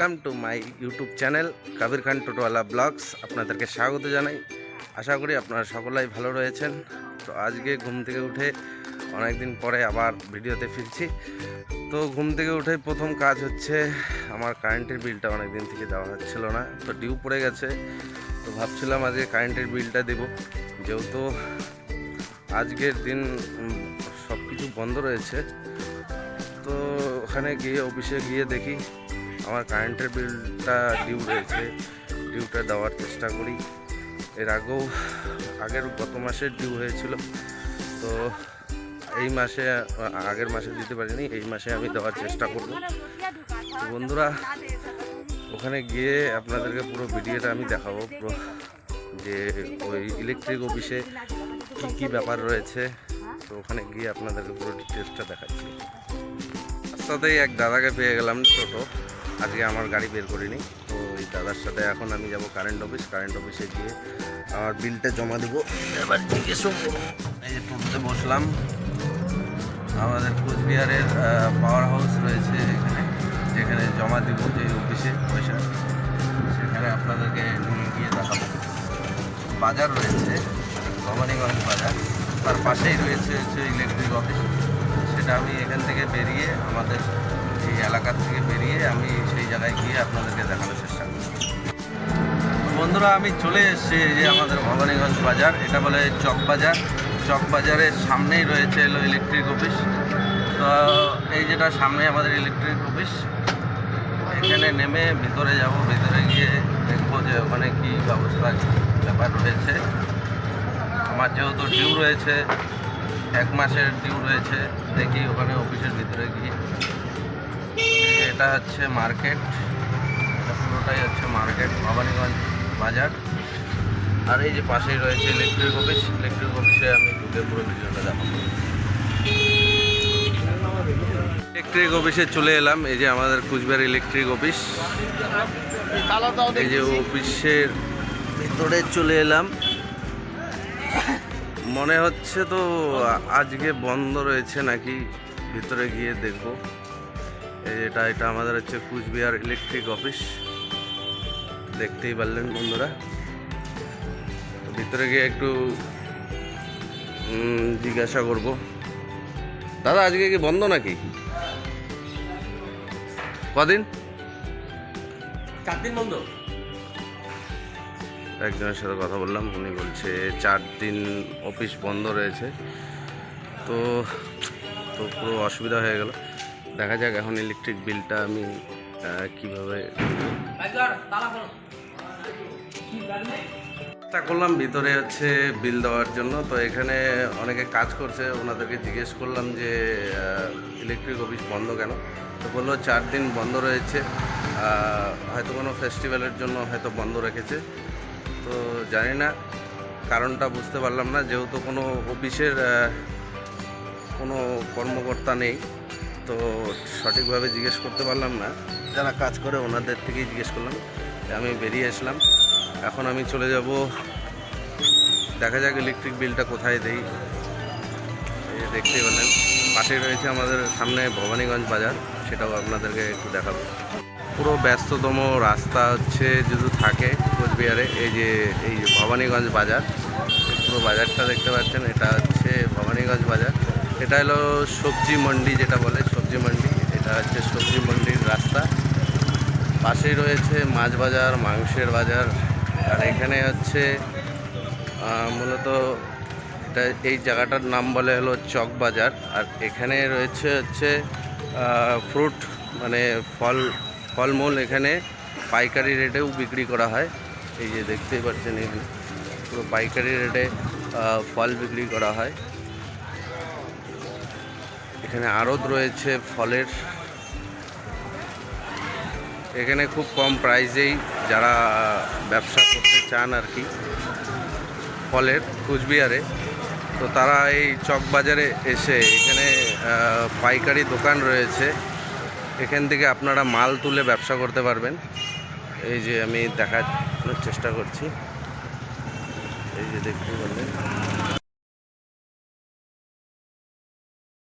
Welcome to my YouTube channel Kabir Khan টোটোওয়ালা vlogs. আপনাদেরকে স্বাগত জানাই। আশা করি আপনারা সকলাই ভালো রয়েছেন। তো আজকে ঘুম থেকে উঠে অনেক দিন পরে আবার ভিডিওতে ফিরছি। তো ঘুম থেকে উঠে প্রথম কাজ হচ্ছে আমার কারেন্টের বিলটা অনেক দিন থেকে দেওয়া হচ্ছিল না, তো ডিউ পড়ে গেছে। তো ভাবছিলাম আজকে কারেন্টের বিলটা দেব। যেহেতু আজকের দিন সব কিছু বন্ধ রয়েছে, তো ওখানে গিয়ে অফিসে গিয়ে দেখি আমার কারেন্টের বিলটা ডিউ রয়েছে ডিউটা দেওয়ার চেষ্টা করি। এর আগেও, আগের গত মাসের ডিউ হয়েছিল, তো এই মাসে, আগের মাসে দিতে পারিনি, এই মাসে আমি দেওয়ার চেষ্টা করব। বন্ধুরা, ওখানে গিয়ে আপনাদেরকে পুরো ভিডিওটা আমি দেখাবো, পুরো যে ওই ইলেকট্রিক অফিসে কী কী ব্যাপার রয়েছে। তো ওখানে গিয়ে আপনাদেরকে পুরো ডিটেলসটা দেখাচ্ছি। রাস্তাতেই এক দাদাকে পেয়ে গেলাম টোটো। আজকে আমার গাড়ি বের করিনি। তো ওই দাদার সাথে এখন আমি যাব কারেন্ট অফিস কারেন্ট অফিসে গিয়ে আমার বিলটা জমা দেবো। এবার জিজ্ঞেসও এই যে টোটোতে বসলাম। আমাদের কোচবিহারের পাওয়ার হাউস রয়েছে এখানে। যেখানে জমা দিব যে অফিসে পয়সা। সেখানে আপনাদেরকে নিয়ে গিয়ে দেখাবো। বাজার রয়েছে, ভবানীগঞ্জ বাজার। তার পাশেই রয়েছে হচ্ছে ইলেকট্রিক অফিস সেটা আমি এখান থেকে বেরিয়ে আমাদের এই এলাকার থেকে বেরিয়ে আমি সেই জায়গায় গিয়ে আপনাদেরকে দেখানোর চেষ্টা করব। বন্ধুরা, আমি চলে এসেছি যে আমাদের ভবানীগঞ্জ বাজার। এটা বলে চক বাজার। চক বাজারের সামনেই রয়েছে এলো ইলেকট্রিক অফিস। তো এই যেটা সামনে আমাদের ইলেকট্রিক অফিস, এখানে নেমে ভিতরে যাব, ভিতরে গিয়ে দেখব যে ওখানে কী ব্যবস্থা ব্যাপার রয়েছে। আমার যেহেতু ডিউ রয়েছে, এক মাসের ডিউ রয়েছে, দেখি ওখানে অফিসের ভিতরে গিয়ে। এটা হচ্ছে মার্কেট। এটা পুরোটাই হচ্ছে মার্কেট, ভবানীগঞ্জ বাজার। আর এই যে পাশেই রয়েছে ইলেকট্রিক অফিস ইলেকট্রিক অফিসে আমি ঢুকে পুরো ভিডিওটা দেখাবো। ইলেকট্রিক অফিসে চলে এলাম। এই যে আমাদের কুচবিহার ইলেকট্রিক অফিস এই যে অফিসের ভিতরে চলে এলাম। মনে হচ্ছে তো আজকে বন্ধ রয়েছে নাকি? ভিতরে গিয়ে দেখব। এটা এটা আমাদের হচ্ছে কুচবিহার ইলেকট্রিক অফিস দেখতেই পারলেন বন্ধুরা। ভিতরে গিয়ে একটু জিজ্ঞাসা করব। দাদা আজকে কি বন্ধ নাকি? কদিন? চার দিন বন্ধ। একজনের সাথে কথা বললাম উনি বলছে চার দিন অফিস বন্ধ রয়েছে। তো তো পুরো অসুবিধা হয়ে গেল। দেখা যাক এখন ইলেকট্রিক বিলটা আমি কীভাবে চেষ্টা করলাম। ভিতরে হচ্ছে বিল দেওয়ার জন্য। তো এখানে অনেকে কাজ করছে। ওনাদেরকে জিজ্ঞেস করলাম যে ইলেকট্রিক অফিস বন্ধ কেন? তো বলল চার দিন বন্ধ রয়েছে। হয়তো কোনো ফেস্টিভ্যালের জন্য হয়তো বন্ধ রেখেছে। তো জানি না, কারণটা বুঝতে পারলাম না। যেহেতু কোনো অফিসের কোনো কর্মকর্তা নেই তো সঠিকভাবে জিজ্ঞেস করতে পারলাম না। যারা কাজ করে ওনাদের থেকেই জিজ্ঞেস করলাম। আমি বেরিয়ে আসলাম। এখন আমি চলে যাব। দেখা যাক ইলেকট্রিক বিলটা কোথায় দেই। দেখতেই পেলেন। পাশে রয়েছে আমাদের সামনে ভবানীগঞ্জ বাজার। সেটাও আপনাদেরকে একটু দেখাবো। পুরো ব্যস্ততম রাস্তা হচ্ছে যদি থাকে কোচবিহারে, এই যে এই যে ভবানীগঞ্জ বাজার। পুরো বাজারটা দেখতে পাচ্ছেন। এটা হচ্ছে ভবানীগঞ্জ বাজার। এটা হলো সবজি মন্ডি যেটা বলে সবজি মন্ডি, এটা হচ্ছে সবজি মন্ডির রাস্তা। পাশেই রয়েছে মাছ বাজার, মাংসের বাজার, আর এখানে হচ্ছে মূলত এটা এই জায়গাটার নাম বলে হলো চক বাজার, আর এখানে রয়েছে হচ্ছে ফ্রুট মানে ফল, ফলমূল এখানে পাইকারি রেটেও বিক্রি করা হয়। এই যে দেখতেই পাচ্ছেন এখানে পুরো পাইকারি রেটে ফল বিক্রি করা হয়। এখানে আড়ত রয়েছে ফলের। এখানে খুব কম প্রাইসেই যারা ব্যবসা করতে চান আর কি, ফলের কুচবিহারে। তো তারা এই চক বাজারে এসে এখানে পাইকারি দোকান রয়েছে। এখান থেকে আপনারা মাল তুলে ব্যবসা করতে পারবেন। এই যে আমি দেখার চেষ্টা করছি। এই যে দেখতে পারবেন